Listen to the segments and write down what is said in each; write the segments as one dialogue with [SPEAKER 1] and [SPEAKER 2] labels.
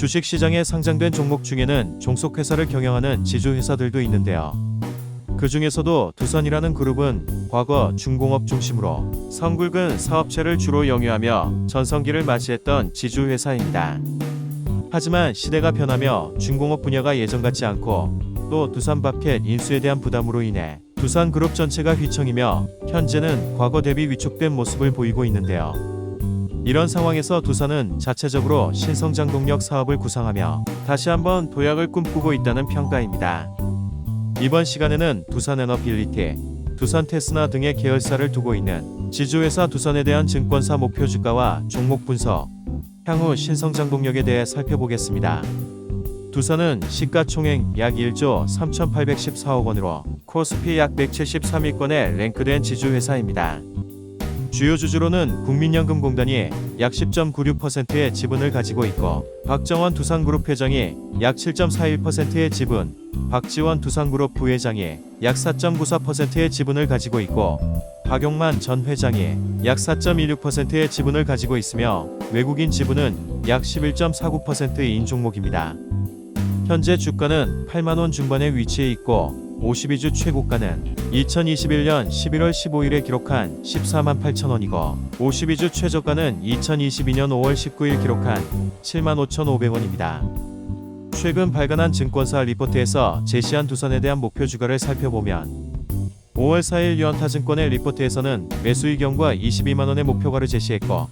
[SPEAKER 1] 주식시장에 상장된 종목 중에는 종속회사를 경영하는 지주회사들도 있는데요. 그 중에서도 두산이라는 그룹은 과거 중공업 중심으로 성굵은 사업체를 주로 영위하며 전성기를 맞이했던 지주회사입니다. 하지만 시대가 변하며 중공업 분야가 예전 같지 않고 또 두산 바켓 인수에 대한 부담으로 인해 두산 그룹 전체가 휘청이며 현재는 과거 대비 위축된 모습을 보이고 있는데요. 이런 상황에서 두산은 자체적으로 신성장 동력 사업을 구상하며 다시 한번 도약을 꿈꾸고 있다는 평가입니다. 이번 시간에는 두산에너빌리티, 두산테스나 등의 계열사를 두고 있는 지주회사 두산에 대한 증권사 목표 주가와 종목 분석, 향후 신성장 동력에 대해 살펴보겠습니다. 두산은 시가총액 약 1조 3,814억 원으로 코스피 약 173위권에 랭크된 지주회사입니다. 주요 주주로는 국민연금공단이 약 10.96%의 지분을 가지고 있고 박정원 두산그룹 회장이 약 7.41%의 지분, 박지원 두산그룹 부회장이 약 4.94%의 지분을 가지고 있고 박용만 전 회장이 약 4.16%의 지분을 가지고 있으며 외국인 지분은 약 11.49%인 종목입니다. 현재 주가는 8만원 중반에 위치해 있고 52주 최고가는 2021년 11월 15일에 기록한 14만 8천원이고 52주 최저가는 2022년 5월 19일 기록한 7만 5,500원입니다. 최근 발간한 증권사 리포트에서 제시한 두산에 대한 목표 주가를 살펴보면 5월 4일 유한타증권의 리포트에서는 매수 의견과 22만원의 목표가를 제시했고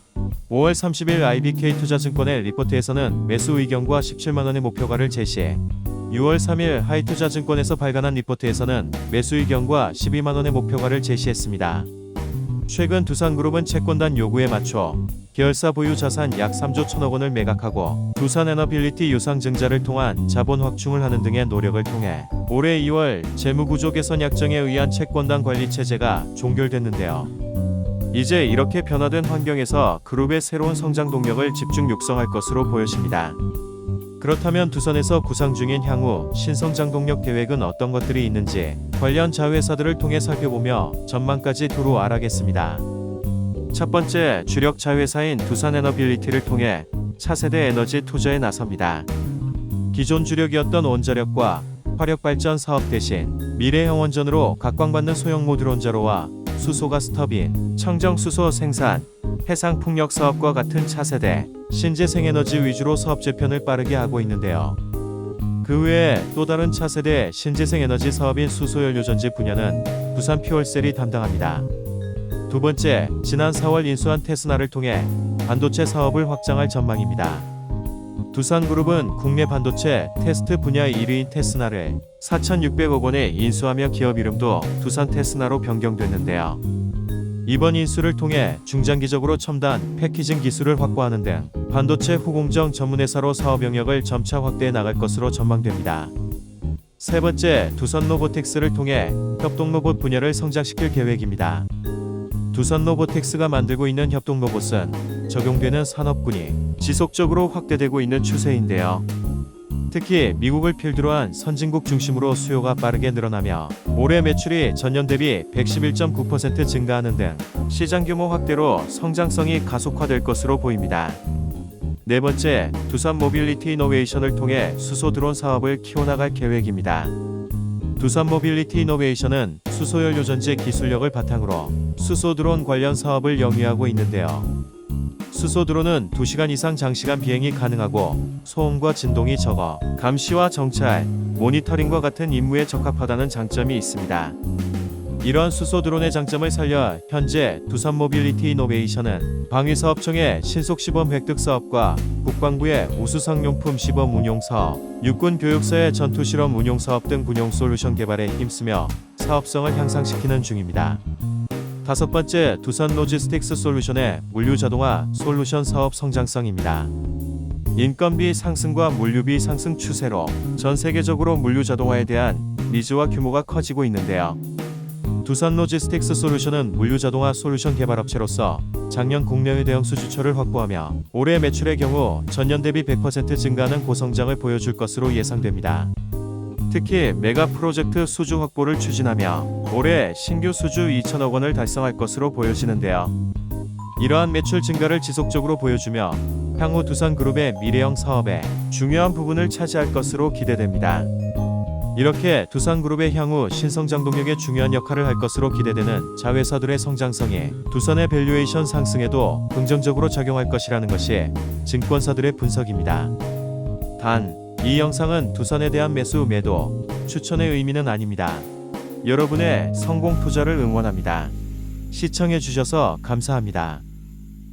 [SPEAKER 1] 5월 30일 IBK 투자증권의 리포트에서는 매수 의견과 17만원의 목표가를 제시해 6월 3일 하이투자증권에서 발간한 리포트에서는 매수 의견과 12만원의 목표가를 제시했습니다. 최근 두산그룹은 채권단 요구에 맞춰 계열사 보유 자산 약 3조 1천억 원을 매각하고 두산에너빌리티 유상 증자를 통한 자본 확충을 하는 등의 노력을 통해 올해 2월 재무구조 개선 약정에 의한 채권단 관리 체제가 종결됐는데요. 이제 이렇게 변화된 환경에서 그룹의 새로운 성장 동력을 집중 육성할 것으로 보여집니다. 그렇다면 두산에서 구상 중인 향후 신성장 동력 계획은 어떤 것들이 있는지 관련 자회사들을 통해 살펴보며 전망까지 두루 알아겠습니다. 첫 번째 주력 자회사인 두산에너빌리티를 통해 차세대 에너지 투자에 나섭니다. 기존 주력이었던 원자력과 화력 발전 사업 대신 미래형 원전으로 각광받는 소형 모듈 원자로와 수소가스 터빈, 청정 수소 생산, 해상 풍력 사업과 같은 차세대 신재생 에너지 위주로 사업 재편을 빠르게 하고 있는데요. 그 외에 또 다른 차세대 신재생 에너지 사업인 수소연료전지 분야는 부산 퓨얼셀이 담당합니다. 두 번째, 지난 4월 인수한 테스나를 통해 반도체 사업을 확장할 전망입니다. 두산그룹은 국내 반도체 테스트 분야 1위인 테스나를 4,600억 원에 인수하며 기업 이름도 두산 테스나로 변경됐는데요. 이번 인수를 통해 중장기적으로 첨단 패키징 기술을 확보하는 등 반도체 후공정 전문회사로 사업 영역을 점차 확대해 나갈 것으로 전망됩니다. 세 번째, 두산 로보텍스를 통해 협동 로봇 분야를 성장시킬 계획입니다. 두산 로보텍스가 만들고 있는 협동 로봇은 적용되는 산업군이 지속적으로 확대되고 있는 추세인데요. 특히 미국을 필두로 한 선진국 중심으로 수요가 빠르게 늘어나며 올해 매출이 전년 대비 111.9% 증가하는 등 시장 규모 확대로 성장성이 가속화될 것으로 보입니다. 네 번째, 두산 모빌리티 이노베이션을 통해 수소 드론 사업을 키워나갈 계획입니다. 두산 모빌리티 이노베이션은 수소연료 전지 기술력을 바탕으로 수소 드론 관련 사업을 영위하고 있는데요. 수소 드론은 2시간 이상 장시간 비행이 가능하고 소음과 진동이 적어 감시와 정찰, 모니터링과 같은 임무에 적합하다는 장점이 있습니다. 이러한 수소 드론의 장점을 살려 현재 두산 모빌리티 이노베이션은 방위사업청의 신속 시범 획득 사업과 국방부의 우수상용품 시범 운용 사업, 육군 교육사의 전투 실험 운용 사업 등 군용 솔루션 개발에 힘쓰며 사업성을 향상시키는 중입니다. 다섯 번째, 두산 로지스틱스 솔루션의 물류 자동화 솔루션 사업 성장성입니다. 인건비 상승과 물류비 상승 추세로 전 세계적으로 물류 자동화에 대한 니즈와 규모가 커지고 있는데요. 두산 로지스틱스 솔루션은 물류 자동화 솔루션 개발 업체로서 작년 국내외 대형 수주처를 확보하며 올해 매출의 경우 전년 대비 100% 증가하는 고성장을 보여줄 것으로 예상됩니다. 특히 메가 프로젝트 수주 확보를 추진하며 올해 신규 수주 2천억 원을 달성할 것으로 보여지는데요. 이러한 매출 증가를 지속적으로 보여주며 향후 두산그룹의 미래형 사업에 중요한 부분을 차지할 것으로 기대됩니다. 이렇게 두산그룹의 향후 신성장 동력에 중요한 역할을 할 것으로 기대되는 자회사들의 성장성이 두산의 밸류에이션 상승에도 긍정적으로 작용할 것이라는 것이 증권사들의 분석입니다. 단, 이 영상은 두산에 대한 매수 매도 추천의 의미는 아닙니다. 여러분의 성공 투자를 응원합니다. 시청해 주셔서 감사합니다.